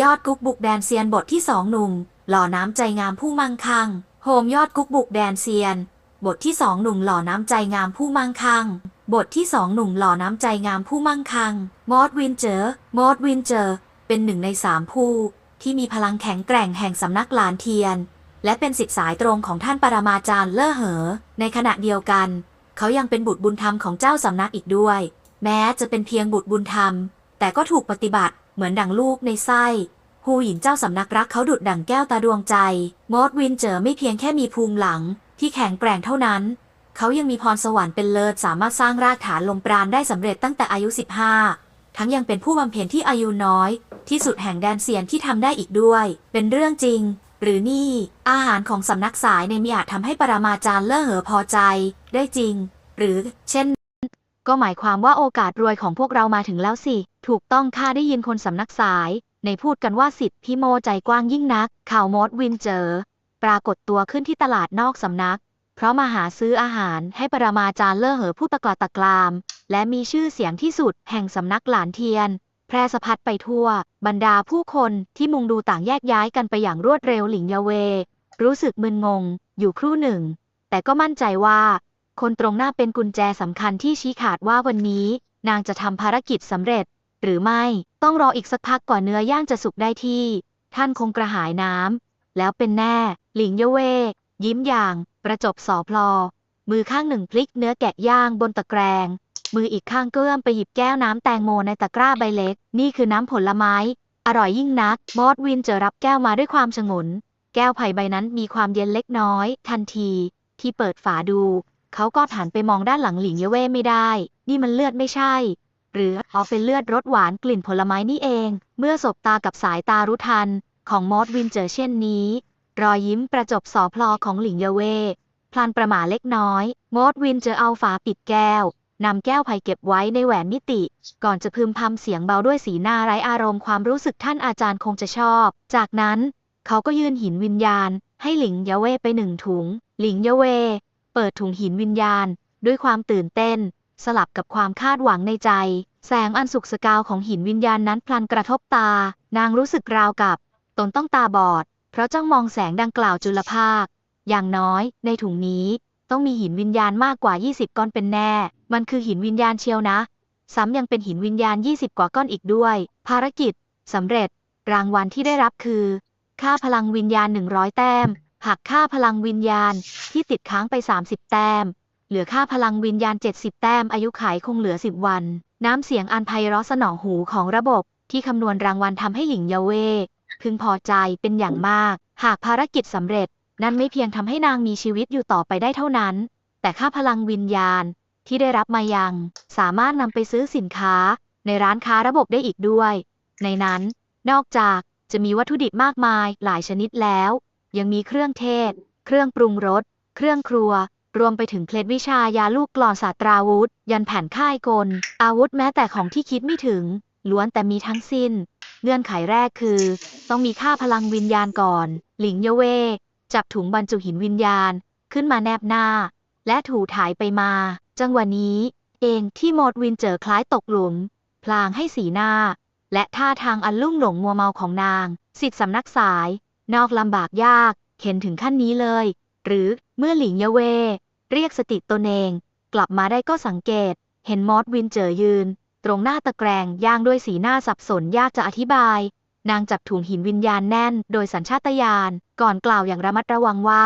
ยอดกุ๊กบุกแดนเซียนบทที่สองหนุ่ม หล่อน้ำใจงามผู้มั่งคั่ง โฮมยอดกุ๊กบุกแดนเซียน บทที่สองหนุ่มหล่อน้ำใจงามผู้มั่งคั่ง บทที่สองหนุ่มหล่อน้ำใจงามผู้มั่งคั่ง มอดวินเจอร์มอดวินเจอร์ เป็นหนึ่งในสามผู้ ที่มีพลังแข็งแกร่งแห่งสำนักหลานเทียน และเป็นสิทธิสายตรงของท่านปรมาจารย์เล่อเหอ ในขณะเดียวกัน เขายังเป็นบุตรบุญธรรมของเจ้าสำนักอีกด้วย แม้จะเป็นเพียงบุตรบุญธรรม แต่ก็ถูกปฏิบัติ เหมือนดังลูกในไส้ฮูหยินเจ้าสำนักรักเขาดุดดั่งแก้วตาดวงใจ มอดวินเจอไม่เพียงแค่มีภูมิหลัง ที่แข็งแกร่งเท่านั้น เขายังมีพรสวรรค์เป็นเลิศสามารถสร้างรากฐานลมปราณได้สำเร็จตั้งแต่อายุ 15 ทั้งยังเป็นผู้บำเพ็ญที่อายุน้อย ที่สุดแห่งแดนเซียนที่ทำได้อีกด้วย เป็นเรื่องจริง หรือนี่ อาหารของสำนักสายในมีอาจทำให้ปรามาจารย์เล่อเหอพอใจ ได้จริง หรือ เช่น ก็หมายความว่าโอกาสรวยของพวกเรามาถึงแล้วสิถูกต้องข้าได้ยินคนสำนักสาย ในพูดกันว่าสิทธิ์พี่โมใจกว้างยิ่งนัก ข่าวมดวินเจอ ปรากฏตัวขึ้นที่ตลาดนอกสำนัก เพราะมาหาซื้ออาหารให้ปรมาจารย์เล่อเหอผู้ตะกลาตะกราม และมีชื่อเสียงที่สุดแห่งสำนักหลานเทียน แพร่สะพัดไปทั่ว บรรดาผู้คนที่มุงดูต่างแยกย้ายกันไปอย่างรวดเร็วหลิงยาเว รู้สึกมึนงง อยู่ครู่หนึ่ง แต่ก็มั่นใจว่า คนตรงหน้าเป็นกุญแจสำคัญที่ชี้ขาดว่าวันนี้ นางจะทำภารกิจสำเร็จ หรือไม่ต้องรออีกสักพักก่อนเนื้อย่างจะสุกได้ที่ ท่านคงกระหายน้ำแล้วเป็นแน่ หลิงเยเว ยิ้มอย่าง ประจบสอพลอ มือข้างหนึ่งพลิกเนื้อแกะย่างบนตะแกรง มืออีกข้างเกื้อมไปหยิบแก้วน้ำแตงโมในตะกร้าใบเล็ก นี่คือน้ำผลไม้ อร่อยยิ่งนัก มอดวินเจอรับแก้วมาด้วยความฉงน แก้วไผ่ใบนั้นมีความเย็นเล็กน้อย ทันที ที่เปิดฝาดู เขาก็หันไปมองด้านหลังหลิงเยเว่ไม่ได้ นี่มันเลือดไม่ใช่ หรือออเป็นเลือดรสหวานกลิ่นผลไม้นี่เอง เมื่อสบตากับสายตารู้ทัน ของมอดวินเจอเช่นนี้ รอยยิ้มประจบสอพลอของหลิงเยเว่พลันประหมาเล็กน้อย มอดวินเจอเอาฝาปิดแก้วนำแก้วไผ่เก็บไว้ในแหวนมิติ ก่อนจะพึมพำเสียงเบาด้วยสีหน้าไร้อารมณ์ความรู้สึกท่านอาจารย์คงจะชอบ จากนั้นเขาก็ยื่นหินวิญญาณ ให้หลิงเยเว่ไปหนึ่งถุง หลิงเยเว่เปิดถุงหินวิญญาณ ด้วยความตื่นเต้น สลับกับความคาดหวังในใจ แสงอันสุกสกาวของหินวิญญาณนั้นพลันกระทบตา นางรู้สึกราวกับ ตนต้องตาบอด เพราะจ้องมองแสงดังกล่าวจุลภาค อย่างน้อย ในถุงนี้ ต้องมีหินวิญญาณมากกว่า 20 ก้อนเป็นแน่ มันคือหินวิญญาณเชียวนะ ซ้ำยังเป็นหินวิญญาณ 20 กว่าก้อนอีกด้วย ภารกิจสำเร็จ รางวัลที่ได้รับคือ ค่าพลังวิญญาณ 100 แต้มหักค่าพลังวิญญาณที่ติดค้างไป 30 แต้ม เหลือค่าพลังวิญญาณ 70 แต้ม อายุขัยคงเหลือ 10 วัน น้ำเสียงอันไพเราะสนองหูของระบบ ที่คำนวณรางวัลทำให้หลิงเยาเวพึงพอใจเป็นอย่างมาก หากภารกิจสำเร็จ นั่นไม่เพียงทำให้นางมีชีวิตอยู่ต่อไปได้เท่านั้น แต่ค่าพลังวิญญาณที่ได้รับมายัง สามารถนำไปซื้อสินค้า ในร้านค้าระบบได้อีกด้วย ในนั้น นอกจากจะมีวัตถุดิบมากมายหลายชนิดแล้ว ยังมีเครื่องเทศ เครื่องปรุงรส เครื่องครัว รวมไปถึงเคล็ดวิชายาลูกกลอนศาสตราวุธ ยันแผ่นค่ายกล อาวุธแม้แต่ของที่คิดไม่ถึง ล้วนแต่มีทั้งสิ้น เงื่อนไขแรกคือ ต้องมีค่าพลังวิญญาณก่อน หลิงเยเว จับถุงบรรจุหินวิญญาณ ขึ้นมาแนบหน้า และถูถ่ายไปมา จังหวะนี้ เองที่โมดวินเจอคล้ายตกหลุม พลางให้สีหน้า และท่าทางอันลุ่งหลงมัวเมาของนาง สิทธิสำนักสาย นอกลำบากยากเข็นถึงขั้นนี้เลย หรือเมื่อหลิงเยเว เรียกสติตนเอง กลับมาได้ก็สังเกต เห็นมอดวินเจอยืน ตรงหน้าตะแกรงย่างด้วยสีหน้าสับสนยากจะอธิบาย นางจับถุงหินวิญญาณแน่น โดยสัญชาตญาณก่อนกล่าวอย่างระมัดระวังว่า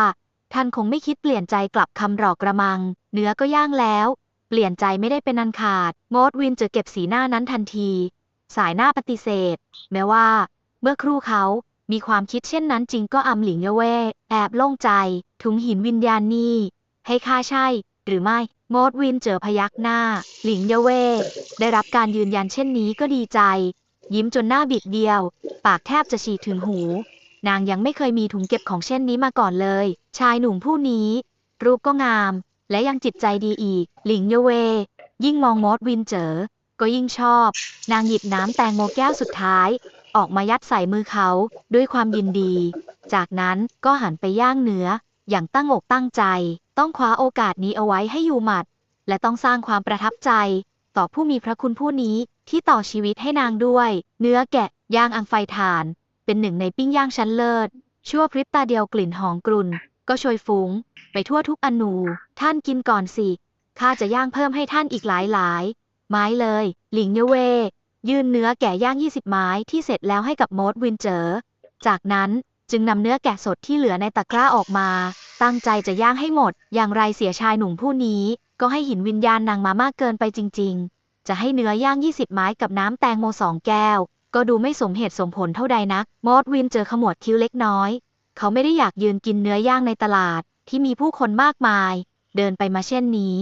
ท่านคงไม่คิดเปลี่ยนใจกลับคำหลอกกระมัง เนื้อก็ย่างแล้ว เปลี่ยนใจไม่ได้เป็นอันขาดมอดวินจะเก็บสีหน้านั้นทันที สายหน้าปฏิเสธ แม้ว่า เมื่อครู่เขามีความคิดเช่นนั้นจริงก็อำหลิงเยเว่แอบโล่งใจ ถุงหินวิญญาณนี่ ให้ค่าใช่ หรือไม่โมดวินเจอพยักหน้า หลิงเยเว่ได้รับการยืนยันเช่นนี้ก็ดีใจ ยิ้มจนหน้าบิดเดียว ปากแทบจะฉีกถึงหู นางยังไม่เคยมีถุงเก็บของเช่นนี้มาก่อนเลย ชายหนุ่มผู้นี้ รูปก็งาม และยังจิตใจดีอีก หลิงเยเว ยิ่งมองมอดวินเจอ ก็ยิ่งชอบ นางหยิบน้ำแตงโมแก้วสุดท้าย ออกมายัดใส่มือเขาด้วยความยินดี จากนั้นก็หันไปย่างเนื้อ อย่างตั้งอกตั้งใจ ต้องคว้าโอกาสนี้เอาไว้ให้อยู่หมัด และต้องสร้างความประทับใจ ต่อผู้มีพระคุณผู้นี้ที่ต่อชีวิตให้นางด้วย เนื้อแกะย่างอังไฟถ่าน เป็นหนึ่งในปิ้งย่างชั้นเลิศ ชั่วพริบตาเดียวกลิ่นหอมกรุ่น ก็โชยฟุ้ง ไปทั่วทุกอนู ท่านกินก่อนสิข้าจะย่างเพิ่มให้ท่านอีกหลายหลายไม้เลย หลิงเยเว ยื่นเนื้อแกะย่าง 20 ไม้ที่เสร็จแล้วให้กับโมดวินเจอ จากนั้น จึงนำเนื้อแกะสดที่เหลือในตะกร้าออกมา ตั้งใจจะย่างให้หมด อย่างไรเสียชายหนุ่มผู้นี้ ก็ให้หินวิญญาณนางมามากเกินไปจริง ๆ จะให้เนื้อย่าง 20 ไม้กับน้ำแตงโมสองแก้ว ก็ดูไม่สมเหตุสมผลเท่าใดนัก มอดวินเจอขมวดคิ้วเล็กน้อย เขาไม่ได้อยากยืนกินเนื้อย่างในตลาด ที่มีผู้คนมากมาย เดินไปมาเช่นนี้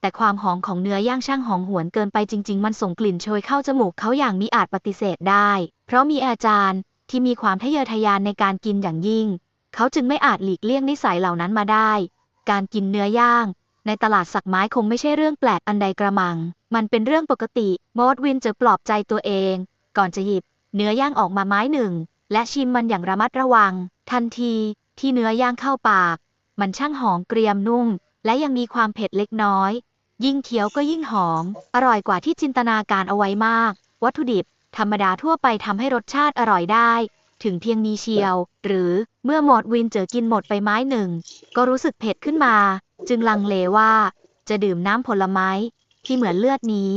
แต่ความหอมของเนื้อย่างช่างหอมหวนเกินไปจริง ๆ มันส่งกลิ่นโชยเข้าจมูกเขาอย่างมิอาจปฏิเสธได้ เพราะมีอาจารย์ ที่มีความทะเยอทะยานในการกินอย่างยิ่ง เขาจึงไม่อาจหลีกเลี่ยงนิสัยเหล่านั้นมาได้ การกินเนื้อย่าง ในตลาดสักไม้คงไม่ใช่เรื่องแปลกอันใดกระมัง มันเป็นเรื่องปกติมอดวินจะปลอบใจตัวเอง ก่อนจะหยิบ เนื้อย่างออกมาไม้หนึ่ง และชิมมันอย่างระมัดระวัง ทันทีที่เนื้อย่างเข้าปาก มันช่างหอมเกรียมนุ่ม และยังมีความเผ็ดเล็กน้อย ยิ่งเคี้ยวก็ยิ่งหอม อร่อยกว่าที่จินตนาการเอาไว้มาก วัตถุดิบ ธรรมดาทั่วไปทำให้รสชาติอร่อยได้ ถึงเพียงนี้เชียว หรือเมื่อหมดวินเจอกินหมดไปไม้หนึ่ง ก็รู้สึกเผ็ดขึ้นมา จึงลังเลว่า จะดื่มน้ำผลไม้ ที่เหมือนเลือดนี้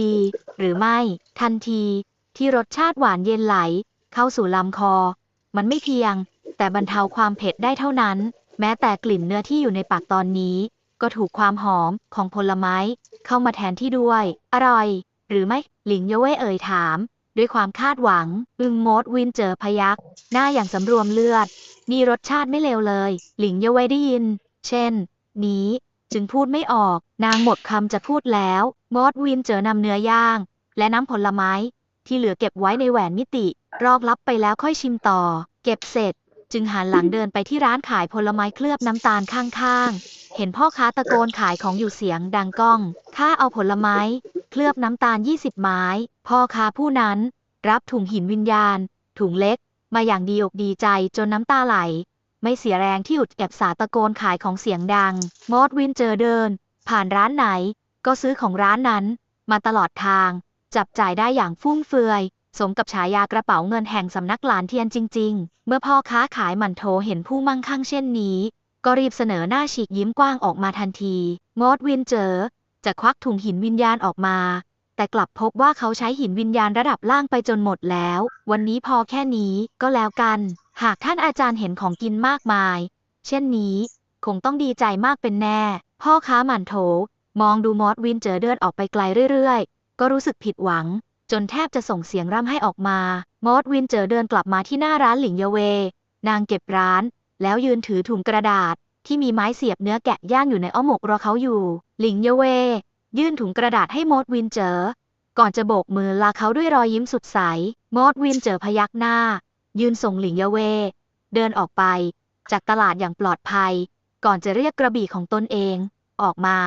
ดี หรือไม่ ทันที ที่รสชาติหวานเย็นไหล เข้าสู่ลำคอ มันไม่เพียง แต่บรรเทาความเผ็ดได้เท่านั้น แม้แต่กลิ่นเนื้อที่อยู่ในปากตอนนี้ ก็ถูกความหอมของผลไม้ เข้ามาแทนที่ด้วย อร่อย หรือไม่หลิงเยเว่เอ่ยถาม ด้วยความคาดหวัง อึงโมดวินเจอพยักหน้าอย่างสำรวมเลือดนี่รสชาติไม่เลวเลย หลิงเยเว่ได้ยิน เช่น นี้ จึงพูดไม่ออก นางหมดคำจะพูดแล้วมอดวินเจอนำเนื้อย่าง และน้ำผลไม้ ที่เหลือเก็บไว้ในแหวนมิติ รอกลับไปแล้วค่อยชิมต่อ เก็บเสร็จ จึงหันหลังเดินไปที่ร้านขายผลไม้เคลือบน้ำตาลข้างๆ เห็นพ่อค้าตะโกนขายของอยู่เสียงดังก้อง ข้าเอาผลไม้ เคลือบน้ำตาล 20 ไม้ พ่อค้าผู้นั้น รับถุงหินวิญญาณ ถุงเล็ก มาอย่างดีอกดีใจจนน้ำตาไหล ไม่เสียแรงที่อุดแอบสาตะโกนขายของเสียงดัง มอดวินเจอเดิน ผ่านร้านไหน ก็ซื้อของร้านนั้น มาตลอดทาง จับจ่ายได้อย่างฟุ่มเฟือย สมกับฉายากระเป๋าเงินแห่งสำนักหลานเทียนจริง ๆ เมื่อพ่อค้าขายหมันโถเห็นผู้มั่งคั่งเช่นนี้ ก็รีบเสนอหน้าฉีกยิ้มกว้างออกมาทันทีมอดวินเจอจะควักถุงหินวิญญาณออกมา แต่กลับพบว่าเขาใช้หินวิญญาณระดับล่างไปจนหมดแล้ว วันนี้พอแค่นี้ก็แล้วกัน หากท่านอาจารย์เห็นของกินมากมาย เช่นนี้ คงต้องดีใจมากเป็นแน่ พ่อค้าหมันโถ มองดูมอดวินเจอเดินออกไปไกลเรื่อยๆ ก็รู้สึกผิดหวัง จนแทบจะส่งเสียงร่ำให้ออกมา มอดวินเจอเดินกลับมาที่หน้าร้านหลิงเยเวนางเก็บร้าน แล้วยืนถือถุงกระดาษ ที่มีไม้เสียบเนื้อแกะย่างอยู่ในอ้อมหมกรอเขาอยู่ หลิงเยเว ยื่นถุงกระดาษให้มอดวินเจอ ก่อนจะโบกมือลาเขาด้วยรอยยิ้มสุดใสมอดวินเจอพยักหน้า ยืนส่งหลิงเยเว เดินออกไป จากตลาดอย่างปลอดภัย ก่อนจะเรียกกระบี่ของตนเอง ออกมา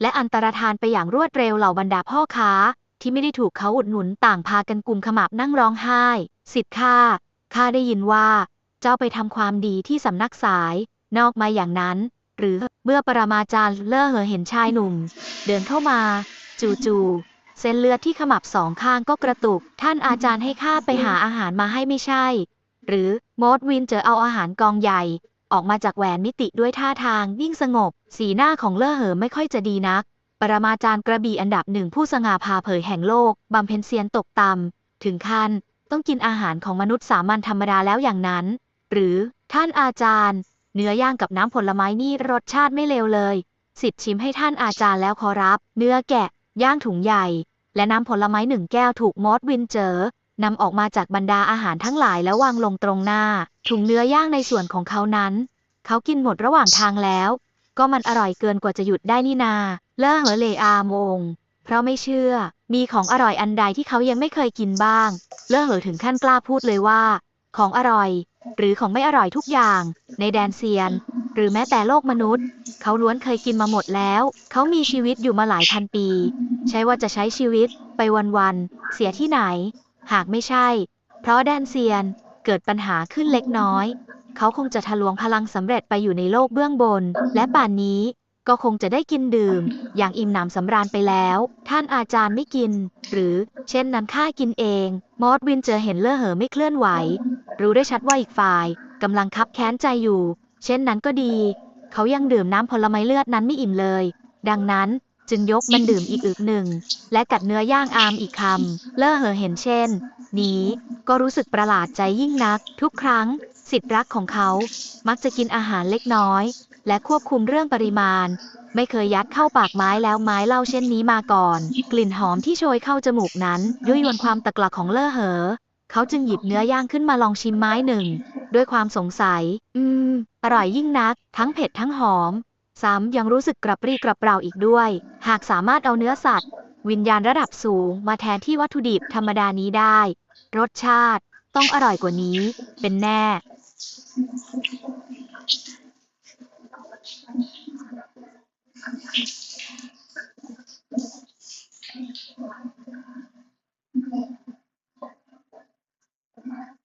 และอันตรธานไปอย่างรวดเร็วเหล่าบรรดาพ่อค้า ที่ไม่ได้ถูกเขาอุดหนุนต่างพากันกลุ่มขมับนั่งร้องไห้ สิทธิ์ข้าข้าได้ยินว่า เจ้าไปทำความดีที่สำนักสาย นอกมาอย่างนั้น หรือเมื่อปรมาจารย์เล่อเหอเห็นชายหนุ่ม เดินเข้ามา จู่ๆเส้นเลือดที่ขมับสองข้างก็กระตุก ท่านอาจารย์ให้ข้าไปหาอาหารมาให้ไม่ใช่ หรือมอดวินเจอเอาอาหารกองใหญ่ ออกมาจากแหวนมิติด้วยท่าทางยิ่งสงบ สีหน้าของเล่อเหอไม่ค่อยจะดีนัก ปรมาจารย์กระบี่อันดับหนึ่งผู้สง่าผ่าเผยแห่งโลกบำเพ็ญเซียนตกต่ำถึงขั้นต้องกินอาหารของมนุษย์สามัญธรรมดาแล้วอย่างนั้น หรือท่านอาจารย์ เนื้อย่างกับน้ำผลไม้นี่รสชาติไม่เลวเลย สิทธิ์ชิมให้ท่านอาจารย์แล้วขอรับ เนื้อแกะ ย่างถุงใหญ่ และน้ำผลไม้หนึ่งแก้วถูกมอสวินเจอนำออกมาจากบรรดาอาหารทั้งหลายแล้ววางลงตรงหน้า ถุงเนื้อย่างในส่วนของเขานั้น เขากินหมดระหว่างทางแล้ว ก็มันอร่อยเกินกว่าจะหยุดได้นี่นา เล่อเหอเลอาโมง เพราะไม่เชื่อ มีของอร่อยอันใดที่เขายังไม่เคยกินบ้าง เล่อเหอถึงขั้นกล้าพูดเลยว่า ของอร่อย หรือของไม่อร่อยทุกอย่าง ในแดนเซียน หรือแม้แต่โลกมนุษย์ เขาล้วนเคยกินมาหมดแล้ว เขามีชีวิตอยู่มาหลายพันปี ใช่ว่าจะใช้ชีวิตไปวันๆเสียที่ไหน หากไม่ใช่ เพราะแดนเซียนเกิดปัญหาขึ้นเล็กน้อย เขาคงจะทะลวงพลังสำเร็จไปอยู่ในโลกเบื้องบน และป่านนี้ก็คงจะได้กินดื่ม อย่างอิ่มหนำสำราญไปแล้ว ท่านอาจารย์ไม่กิน หรือ เช่นนั้นข้ากินเอง มอสวินเจอเห็นเลอเหอไม่เคลื่อนไหว รู้ได้ชัดว่าอีกฝ่ายกำลังคับแค้นใจอยู่ เช่นนั้นก็ดี เขายังดื่มน้ำผลไม้เลือดนั้นไม่อิ่มเลย ดังนั้นจึงยกมันดื่มอีกอึกหนึ่ง และกัดเนื้อย่างอามอีกคำเลอเหอเห็นเช่น นี้ ก็รู้สึกประหลาดใจยิ่งนัก ทุกครั้ง สิทธิรักของเขา มักจะกินอาหารเล็กน้อย และควบคุมเรื่องปริมาณ ไม่เคยยัดเข้าปากไม้แล้วไม้เล่าเช่นนี้มาก่อน กลิ่นหอมที่โชยเข้าจมูกนั้นยั่วยวนความตะกละของเลอเหอ เขาจึงหยิบเนื้อย่างขึ้นมาลองชิมไม้หนึ่ง ด้วยความสงสัย อืม อร่อยยิ่งนัก ทั้งเผ็ดทั้งหอม ซ้ำยังรู้สึกกระปรี้กระเปร่าอีกด้วย หากสามารถเอาเนื้อสัตว์ วิญญาณระดับสูงมาแทนที่วัตถุดิบธรรมดานี้ได้ รสชาติต้องอร่อยกว่านี้ เป็นแน่ Thank tomorrow.